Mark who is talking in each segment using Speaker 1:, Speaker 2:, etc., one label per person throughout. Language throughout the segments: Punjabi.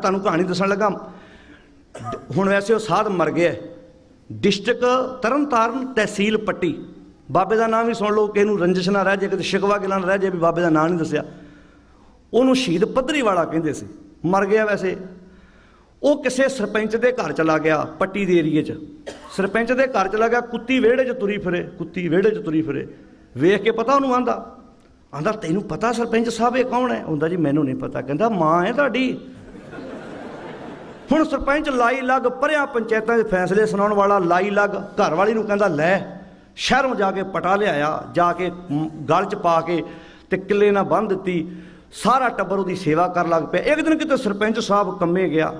Speaker 1: ਤੁਹਾਨੂੰ ਕਹਾਣੀ ਦੱਸਣ ਲੱਗਾ। ਹੁਣ ਵੈਸੇ ਉਹ ਸਾਧ ਮਰ ਗਿਆ। ਡਿਸਟ੍ਰਿਕਟ ਤਰਨਤਾਰਨ ਤਹਿਸੀਲ ਪੱਟੀ। ਬਾਬੇ ਦਾ ਨਾਮ ਵੀ ਸੁਣ ਲਓ ਕਿ ਇਹਨੂੰ ਰੰਜਿਸ਼ ਨਾ ਰਹਿ ਜੇ ਕਿਤੇ ਸ਼ਿਕਵਾ ਗਿਲਾ ਨਾ ਰਹਿ ਜੇ ਵੀ ਬਾਬੇ ਦਾ ਨਾਮ ਨਹੀਂ ਦੱਸਿਆ। ਉਹਨੂੰ ਸ਼ਹੀਦ ਪੱਧਰੀ ਵਾਲਾ ਕਹਿੰਦੇ ਸੀ। ਮਰ ਗਿਆ ਵੈਸੇ। ਉਹ ਕਿਸੇ ਸਰਪੰਚ ਦੇ ਘਰ ਚਲਾ ਗਿਆ ਪੱਟੀ ਦੇ ਏਰੀਏ 'ਚ। ਸਰਪੰਚ ਦੇ ਘਰ ਚਲਾ ਗਿਆ, ਕੁੱਤੀ ਵਿਹੜੇ 'ਚ ਤੁਰੀ ਫਿਰੇ, ਕੁੱਤੀ ਵਿਹੜੇ 'ਚ ਤੁਰੀ ਫਿਰੇ। ਵੇਖ ਕੇ ਪਤਾ ਉਹਨੂੰ ਆਂਦਾ। ਆਂਦਾ, ਤੈਨੂੰ ਪਤਾ ਸਰਪੰਚ ਸਾਹਿਬ ਇਹ ਕੌਣ ਹੈ? ਹੁੰਦਾ ਜੀ, ਮੈਨੂੰ ਨਹੀਂ ਪਤਾ। ਕਹਿੰਦਾ, ਮਾਂ ਹੈ ਤੁਹਾਡੀ। ਹੁਣ ਸਰਪੰਚ ਲਾਈ ਲੱਗ ਪਰਿਆ ਪੰਚਾਇਤਾਂ ਦੇ ਫੈਸਲੇ ਸੁਣਾਉਣ ਵਾਲਾ ਲਾਈ ਲੱਗ ਘਰ ਵਾਲੀ ਨੂੰ ਕਹਿੰਦਾ, ਲੈ, ਸ਼ਹਿਰੋਂ ਜਾ ਕੇ ਪਟਾ ਲਿਆਇਆ, ਜਾ ਕੇ ਗਲ 'ਚ ਪਾ ਕੇ ਤੇ ਕਿੱਲੇ ਨਾਲ ਬੰਨ ਦਿੱਤੀ, ਸਾਰਾ ਟੱਬਰ ਉਹਦੀ ਸੇਵਾ ਕਰਨ ਲੱਗ ਪਿਆ। ਇੱਕ ਦਿਨ ਕਿਤੇ ਸਰਪੰਚ ਸਾਹਿਬ ਕੰਮੇ ਗਿਆ,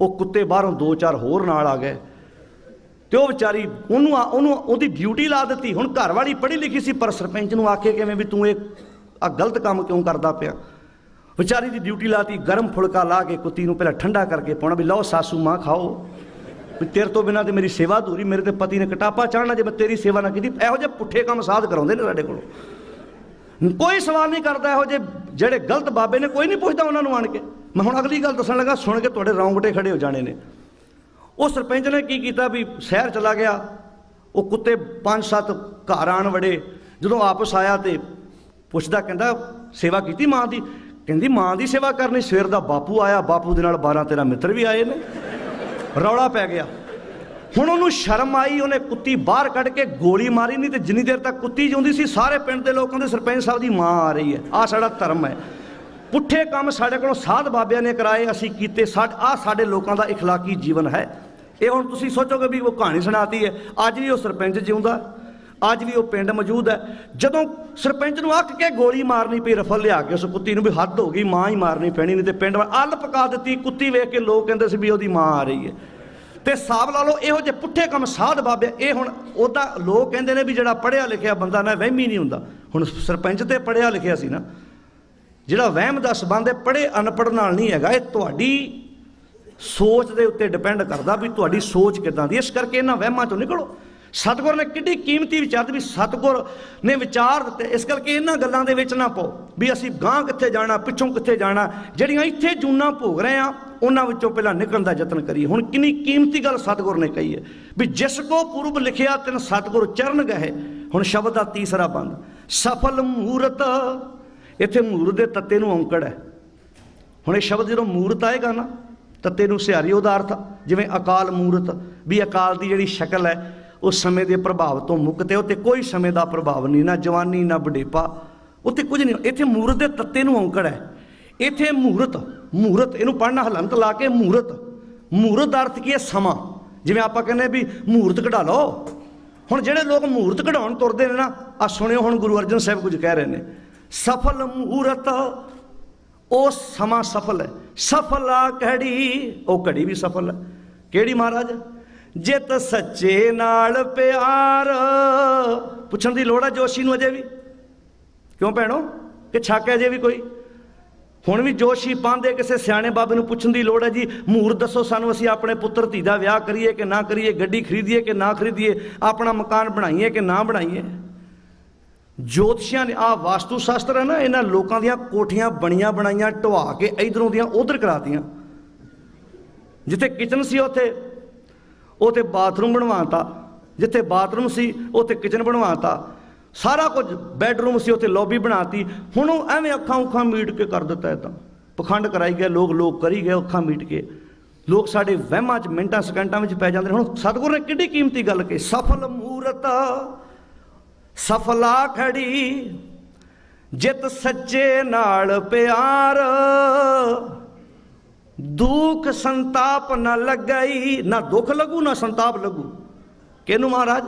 Speaker 1: ਉਹ ਕੁੱਤੇ ਬਾਹਰੋਂ ਦੋ ਚਾਰ ਹੋਰ ਨਾਲ ਆ ਗਏ। ਤੇ ਉਹ ਵਿਚਾਰੀ ਉਹਨੂੰ ਆ- ਉਹਨੂੰ ਉਹਦੀ ਡਿਊਟੀ ਲਾ ਦਿੱਤੀ। ਹੁਣ ਘਰ ਵਾਲੀ ਪੜ੍ਹੀ ਲਿਖੀ ਸੀ, ਪਰ ਸਰਪੰਚ ਨੂੰ ਆਖੇ ਕਿਵੇਂ ਵੀ ਤੂੰ ਇਹ ਆ ਗਲਤ ਕੰਮ ਕਿਉਂ ਕਰਦਾ ਪਿਆ? ਵਿਚਾਰੀ ਦੀ ਡਿਊਟੀ ਲਾਤੀ, ਗਰਮ ਫੁਲਕਾ ਲਾ ਕੇ ਕੁੱਤੀ ਨੂੰ ਪਹਿਲਾਂ ਠੰਡਾ ਕਰਕੇ ਪਾਉਣਾ ਵੀ ਲਓ ਸਾਸੂ ਮਾਂ ਖਾਓ। ਵੀ ਤੇਰੇ ਤੋਂ ਬਿਨਾਂ ਤੇ ਮੇਰੀ ਸੇਵਾ ਅਧੂਰੀ, ਮੇਰੇ ਤੇ ਪਤੀ ਨੇ ਕਟਾਪਾ ਚਾੜਨਾ, ਜੇ ਮੈਂ ਤੇਰੀ ਸੇਵਾ ਨਾ ਕੀਤੀ, ਇਹੋ ਜਿਹੇ ਪੁੱਠੇ ਕੰਮ ਸਾਧ ਕਰਾਉਂਦੇ ਨੇ ਸਾਡੇ ਕੋਲੋਂ। ਕੋਈ ਸਵਾਲ ਨਹੀਂ ਕਰਦਾ ਇਹੋ ਜਿਹੇ ਜਿਹੜੇ ਗਲਤ ਬਾਬੇ ਨੇ, ਕੋਈ ਨਹੀਂ ਪੁੱਛਦਾ ਉਹਨਾਂ ਨੂੰ ਆਣ ਕੇ। ਮੈਂ ਹੁਣ ਅਗਲੀ ਗੱਲ ਦੱਸਣ ਲੱਗਾ, ਸੁਣ ਕੇ ਤੁਹਾਡੇ ਰੌਂਗਟੇ ਖੜੇ ਹੋ ਜਾਣੇ ਨੇ। ਉਹ ਸਰਪੰਚ ਨੇ ਕੀ ਕੀਤਾ ਵੀ ਸ਼ਹਿਰ ਚਲਾ ਗਿਆ। ਉਹ ਕੁੱਤੇ ਪੰਜ ਸੱਤ ਘਰ ਆਣ ਵੜੇ। ਜਦੋਂ ਵਾਪਸ ਆਇਆ ਤੇ ਪੁੱਛਦਾ, ਕਹਿੰਦਾ ਸੇਵਾ ਕੀਤੀ ਮਾਂ ਦੀ? ਕਹਿੰਦੀ ਮਾਂ ਦੀ ਸੇਵਾ ਕਰਨੀ ਸਵੇਰ ਦਾ ਬਾਪੂ ਆਇਆ ਬਾਪੂ ਦੇ ਨਾਲ 12 13 ਮਿੱਤਰ ਵੀ ਆਏ ਨੇ ਰੌਲਾ ਪੈ ਗਿਆ ਹੁਣ ਉਹਨੂੰ ਸ਼ਰਮ ਆਈ ਉਹਨੇ ਕੁੱਤੀ ਬਾਹਰ ਕੱਢ ਕੇ ਗੋਲੀ ਮਾਰੀ ਨਹੀਂ ਤੇ ਜਿੰਨੀ ਦੇਰ ਤੱਕ ਕੁੱਤੀ ਜਿਉਂਦੀ ਸੀ ਸਾਰੇ ਪਿੰਡ ਦੇ ਲੋਕਾਂ ਦੇ ਸਰਪੰਚ ਸਾਹਿਬ ਦੀ ਮਾਂ ਆ ਰਹੀ ਹੈ ਆ ਸਾਡਾ ਧਰਮ ਹੈ ਪੁੱਠੇ ਕੰਮ ਸਾਡੇ ਕੋਲੋਂ ਸਾਧ ਬਾਬਿਆਂ ਨੇ ਕਰਾਏ ਅਸੀਂ ਕੀਤੇ ਸਾਡ ਆ ਸਾਡੇ ਲੋਕਾਂ ਦਾ اخلاقی ਜੀਵਨ ਹੈ ਇਹ ਹੁਣ ਤੁਸੀਂ ਸੋਚੋਗੇ ਵੀ ਉਹ ਕਹਾਣੀ ਸੁਣਾਤੀ ਹੈ ਅੱਜ ਵੀ ਉਹ ਸਰਪੰਚ ਜਿਉਂਦਾ ਅੱਜ ਵੀ ਉਹ ਪਿੰਡ ਮੌਜੂਦ ਹੈ। ਜਦੋਂ ਸਰਪੰਚ ਨੂੰ ਅੱਕ ਕੇ ਗੋਲੀ ਮਾਰਨੀ ਪਈ, ਰਫਲ ਲਿਆ ਕੇ ਉਸ ਕੁੱਤੀ ਨੂੰ ਵੀ ਹੱਦ ਹੋ ਗਈ, ਮਾਂ ਹੀ ਮਾਰਨੀ ਪੈਣੀ ਨਹੀਂ ਤੇ ਪਿੰਡ ਵਾਲ ਅੱਲ ਪਕਾ ਦਿੱਤੀ, ਕੁੱਤੀ ਵੇਖ ਕੇ ਲੋਕ ਕਹਿੰਦੇ ਸੀ ਵੀ ਉਹਦੀ ਮਾਂ ਆ ਰਹੀ ਹੈ। ਤੇ ਹਿਸਾਬ ਲਾ ਲਓ, ਇਹੋ ਜਿਹੇ ਪੁੱਠੇ ਕੰਮ ਸਾਧ ਬਾਬੇ, ਇਹ ਹੁਣ ਉਹਦਾ ਲੋਕ ਕਹਿੰਦੇ ਨੇ ਵੀ ਜਿਹੜਾ ਪੜ੍ਹਿਆ ਲਿਖਿਆ ਬੰਦਾ ਨਾ, ਵਹਿਮੀ ਨਹੀਂ ਹੁੰਦਾ। ਹੁਣ ਸਰਪੰਚ ਤੇ ਪੜ੍ਹਿਆ ਲਿਖਿਆ ਸੀ ਨਾ, ਜਿਹੜਾ ਵਹਿਮ ਦਾ ਸਬੰਧ ਹੈ, ਪੜ੍ਹੇ ਅਨਪੜ੍ਹ ਨਾਲ ਨਹੀਂ ਹੈਗਾ, ਇਹ ਤੁਹਾਡੀ ਸੋਚ ਦੇ ਉੱਤੇ ਡਿਪੈਂਡ ਕਰਦਾ ਵੀ ਤੁਹਾਡੀ ਸੋਚ ਕਿਦਾਂ ਦੀ ਇਸ ਕਰਕੇ ਇਹਨਾਂ ਵਹਿਮਾਂ ਚੋਂ ਨਿਕਲੋ। ਸਤਿਗੁਰ ਨੇ ਕਿੱਡੀ ਕੀਮਤੀ ਵਿਚਾਰ ਦਿੱਤੀ ਵੀ ਸਤਿਗੁਰ ਨੇ ਵਿਚਾਰ ਦਿੱਤੇ। ਇਸ ਕਰਕੇ ਇਹਨਾਂ ਗੱਲਾਂ ਦੇ ਵਿੱਚ ਨਾ ਪਾਓ ਵੀ ਅਸੀਂ ਗਾਂ ਕਿੱਥੇ ਜਾਣਾ, ਪਿੱਛੋਂ ਕਿੱਥੇ ਜਾਣਾ, ਜਿਹੜੀਆਂ ਇੱਥੇ ਜੂਨਾ ਭੋਗ ਰਹੇ ਆ, ਉਹਨਾਂ ਵਿੱਚੋਂ ਪਹਿਲਾਂ ਨਿਕਲਣ ਦਾ ਯਤਨ ਕਰੀਏ। ਹੁਣ ਕਿੰਨੀ ਕੀਮਤੀ ਗੱਲ ਸਤਿਗੁਰ ਨੇ ਕਹੀ ਹੈ ਵੀ ਜਿਸ ਕੋ ਪੂਰਬ ਲਿਖਿਆ ਤਿਨ ਸਤਿਗੁਰ ਚਰਨ ਗਏ ਹੁਣ ਸ਼ਬਦ ਦਾ ਤੀਸਰਾ ਬੰਦ। ਸਫਲ ਮੂਰਤ, ਇੱਥੇ ਮੂਰਤ ਦੇ ਤੱਤੇ ਨੂੰ ਔਂਕੜ ਹੈ। ਹੁਣ ਇਹ ਸ਼ਬਦ ਜਦੋਂ ਮੂਰਤ ਆਏਗਾ ਨਾ, ਤੱਤੇ ਨੂੰ ਸਿਹਾਰੀ ਉਹਦਾ ਅਰਥ ਜਿਵੇਂ ਅਕਾਲ ਮੂਰਤ, ਵੀ ਅਕਾਲ ਦੀ ਜਿਹੜੀ ਸ਼ਕਲ ਹੈ ਉਹ ਸਮੇਂ ਦੇ ਪ੍ਰਭਾਵ ਤੋਂ ਮੁਕਤ ਹੈ। ਉੱਤੇ ਕੋਈ ਸਮੇਂ ਦਾ ਪ੍ਰਭਾਵ ਨਹੀਂ, ਨਾ ਜਵਾਨੀ, ਨਾ ਬੁਢੇਪਾ ਉੱਤੇ ਕੁਝ ਨਹੀਂ। ਇੱਥੇ ਮੂਰਤ ਦੇ ਤੱਤੇ ਨੂੰ ਔਂਕੜ ਹੈ। ਇੱਥੇ ਮੂਰਤ ਮੂਰਤ, ਇਹਨੂੰ ਪੜ੍ਹਨਾ ਹਲੰਤ ਲਾ ਕੇ ਮੂਰਤ। ਮੂਰਤ ਦਾ ਅਰਥ ਕੀ ਹੈ? ਸਮਾਂ। ਜਿਵੇਂ ਆਪਾਂ ਕਹਿੰਦੇ ਵੀ ਮੂਰਤ ਕਢਾ ਲਓ। ਹੁਣ ਜਿਹੜੇ ਲੋਕ ਮੂਰਤ ਕਢਾਉਣ ਤੁਰਦੇ ਨੇ ਨਾ ਆ ਸੁਣਿਓ ਹੁਣ ਗੁਰੂ ਅਰਜਨ ਸਾਹਿਬ ਕੁਝ ਕਹਿ ਰਹੇ ਨੇ। ਸਫਲ ਮੂਰਤ, ਉਹ ਸਮਾਂ ਸਫਲ ਹੈ। ਸਫਲ ਆ ਘੜੀ, ਉਹ ਘੜੀ ਵੀ ਸਫਲ ਹੈ। ਕਿਹੜੀ ਮਹਾਰਾਜ? ਜਿਤ ਸੱਚੇ ਨਾਲ ਪਿਆਰ। ਪੁੱਛਣ ਦੀ ਲੋੜ ਹੈ ਜੋਸ਼ੀ ਨੂੰ ਅਜੇ ਵੀ? ਕਿਉਂ ਭੈਣੋ? ਕਿ ਛੱਕ ਹੈ ਅਜੇ ਵੀ ਕੋਈ? ਹੁਣ ਵੀ ਜੋਸ਼ੀ ਪਾਉਂਦੇ ਕਿਸੇ ਸਿਆਣੇ ਬਾਬੇ ਨੂੰ ਪੁੱਛਣ ਦੀ ਲੋੜ ਹੈ ਜੀ? ਮੂਰ ਦੱਸੋ ਸਾਨੂੰ ਅਸੀਂ ਆਪਣੇ ਪੁੱਤਰ, ਧੀ ਦਾ ਵਿਆਹ ਕਰੀਏ ਕਿ ਨਾ ਕਰੀਏ? ਗੱਡੀ ਖਰੀਦੀਏ ਕਿ ਨਾ ਖਰੀਦੀਏ? ਆਪਣਾ ਮਕਾਨ ਬਣਾਈਏ ਕਿ ਨਾ ਬਣਾਈਏ? ਜੋਤਸ਼ੀਆਂ ਨੇ ਆ ਵਾਸਤੂ ਸ਼ਾਸਤਰ ਹੈ ਨਾ, ਇਹਨਾਂ ਲੋਕਾਂ ਦੀਆਂ ਕੋਠੀਆਂ ਬਣੀਆਂ ਬਣਾਈਆਂ, ਢਵਾ ਕੇ ਇਧਰੋਂ ਦੀਆਂ ਉਧਰ ਕਰਾਤੀਆਂ। ਜਿੱਥੇ ਕਿਚਨ ਸੀ ਉੱਥੇ ਉੱਥੇ ਬਾਥਰੂਮ ਬਣਵਾਤਾ। ਜਿੱਥੇ ਬਾਥਰੂਮ ਸੀ ਉੱਥੇ ਕਿਚਨ ਬਣਵਾਤਾ। ਸਾਰਾ ਕੁਝ ਬੈੱਡਰੂਮ ਸੀ, ਉੱਥੇ ਲੌਬੀ ਬਣਾਤੀ। ਹੁਣ ਉਹ ਐਵੇਂ ਅੱਖਾਂ ਉੱਖਾਂ ਮੀਟ ਕੇ ਕਰ ਦਿੱਤਾ ਇਹ ਤਾਂ। ਪਖੰਡ ਕਰਾਈ ਗਏ, ਲੋਕ ਲੋਕ ਕਰੀ ਗਏ ਅੱਖਾਂ ਮੀਟ ਕੇ। ਲੋਕ ਸਾਡੇ ਵਹਿਮਾਂ 'ਚ ਮਿੰਟਾਂ, ਸਕਿੰਟਾਂ ਵਿੱਚ ਪੈ ਜਾਂਦੇ ਨੇ। ਹੁਣ ਸਤਿਗੁਰ ਨੇ ਕਿੱਡੀ ਕੀਮਤੀ ਗੱਲ ਕਹੀ, ਸਫਲ ਮੂਰਤ, ਸਫਲਾ ਖੜੀ, ਜਿਤ ਸੱਚੇ ਨਾਲ ਪਿਆਰ। ਦੁੱਖ ਸੰਤਾਪ ਨਾ ਲੱਗਈ, ਨਾ ਦੁੱਖ ਲੱਗੂ, ਨਾ ਸੰਤਾਪ ਲੱਗੂ। ਕਿਹਨੂੰ ਮਹਾਰਾਜ?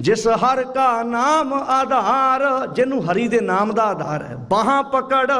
Speaker 1: ਜਿਸ ਹਰ ਕਾ ਨਾਮ ਆਧਾਰ, ਜਿਹਨੂੰ ਹਰੀ ਦੇ ਨਾਮ ਦਾ ਆਧਾਰ ਹੈ। ਬਾਹਾਂ ਪਕੜ